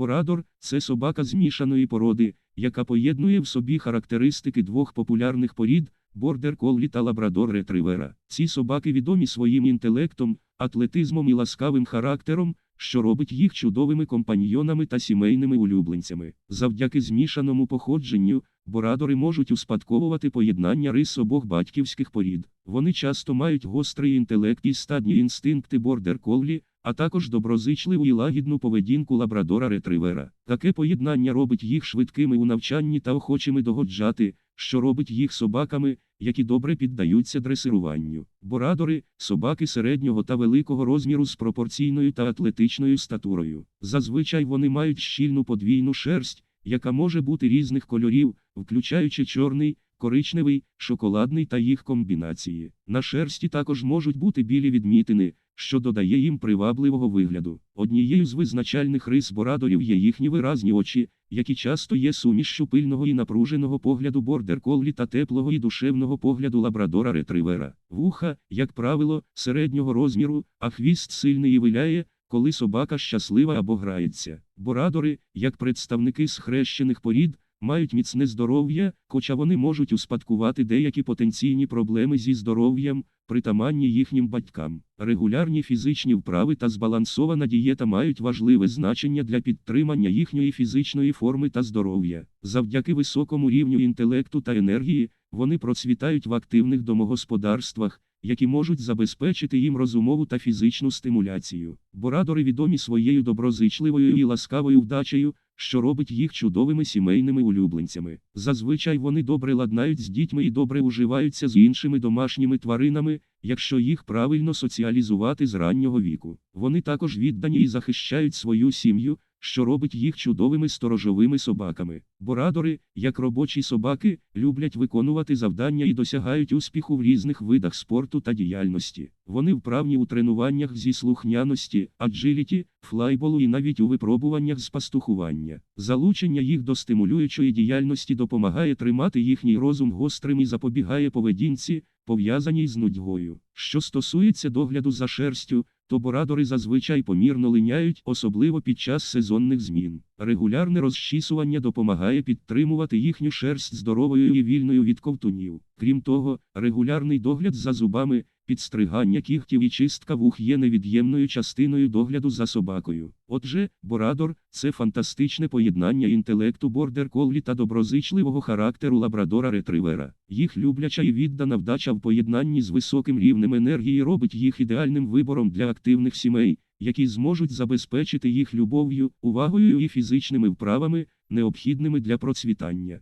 Борадор це собака змішаної породи, яка поєднує в собі характеристики двох популярних порід бордер коллі та лабрадор ретривера. Ці собаки відомі своїм інтелектом, атлетизмом і ласкавим характером, що робить їх чудовими компаньйонами та сімейними улюбленцями. Завдяки змішаному походженню, борадори можуть успадковувати поєднання рис обох батьківських порід. Вони часто мають гострий інтелект і стадні інстинкти бордер коллі, а також доброзичливу і лагідну поведінку лабрадора ретривера. Таке поєднання робить їх швидкими у навчанні та охочими догоджати, що робить їх собаками, які добре піддаються дресируванню. Борадори собаки середнього та великого розміру з пропорційною та атлетичною статурою. Зазвичай вони мають щільну подвійну шерсть, яка може бути різних кольорів, включаючи чорний, коричневий, шоколадний та їх комбінації. На шерсті також можуть бути білі відмітини, що додає їм привабливого вигляду. Однією з визначальних рис борадорів є їхні виразні очі, які часто є сумішшю пильного і напруженого погляду бордер коллі та теплого і душевного погляду лабрадора ретривера. Вуха, як правило, середнього розміру, а хвіст сильний і виляє, коли собака щаслива або грається. Борадори, як представники схрещених порід, мають міцне здоров'я, хоча вони можуть успадкувати деякі потенційні проблеми зі здоров'ям, притаманні їхнім батькам. Регулярні фізичні вправи та збалансована дієта мають важливе значення для підтримання їхньої фізичної форми та здоров'я. Завдяки високому рівню інтелекту та енергії, вони процвітають в активних домогосподарствах, які можуть забезпечити їм розумову та фізичну стимуляцію. Борадори відомі своєю доброзичливою і ласкавою вдачею, що робить їх чудовими сімейними улюбленцями. Зазвичай вони добре ладнають з дітьми і добре уживаються з іншими домашніми тваринами, якщо їх правильно соціалізувати з раннього віку. Вони також віддані і захищають свою сім'ю, що робить їх чудовими сторожовими собаками. Борадори, як робочі собаки, люблять виконувати завдання і досягають успіху в різних видах спорту та діяльності. Вони вправні у тренуваннях зі слухняності, аджиліті, флайболу і навіть у випробуваннях з пастухування. Залучення їх до стимулюючої діяльності допомагає тримати їхній розум гострим і запобігає поведінці, пов'язаній з нудьгою. Що стосується догляду за шерстю, то борадори зазвичай помірно линяють, особливо під час сезонних змін. Регулярне розчісування допомагає підтримувати їхню шерсть здоровою і вільною від ковтунів. Крім того, регулярний догляд за зубами, підстригання кігтів і чистка вух є невід'ємною частиною догляду за собакою. Отже, борадор це фантастичне поєднання інтелекту бордер коллі та доброзичливого характеру лабрадора ретривера. Їх любляча і віддана вдача в поєднанні з високим рівнем енергії робить їх ідеальним вибором для активних сімей, які зможуть забезпечити їх любов'ю, увагою і фізичними вправами, необхідними для процвітання.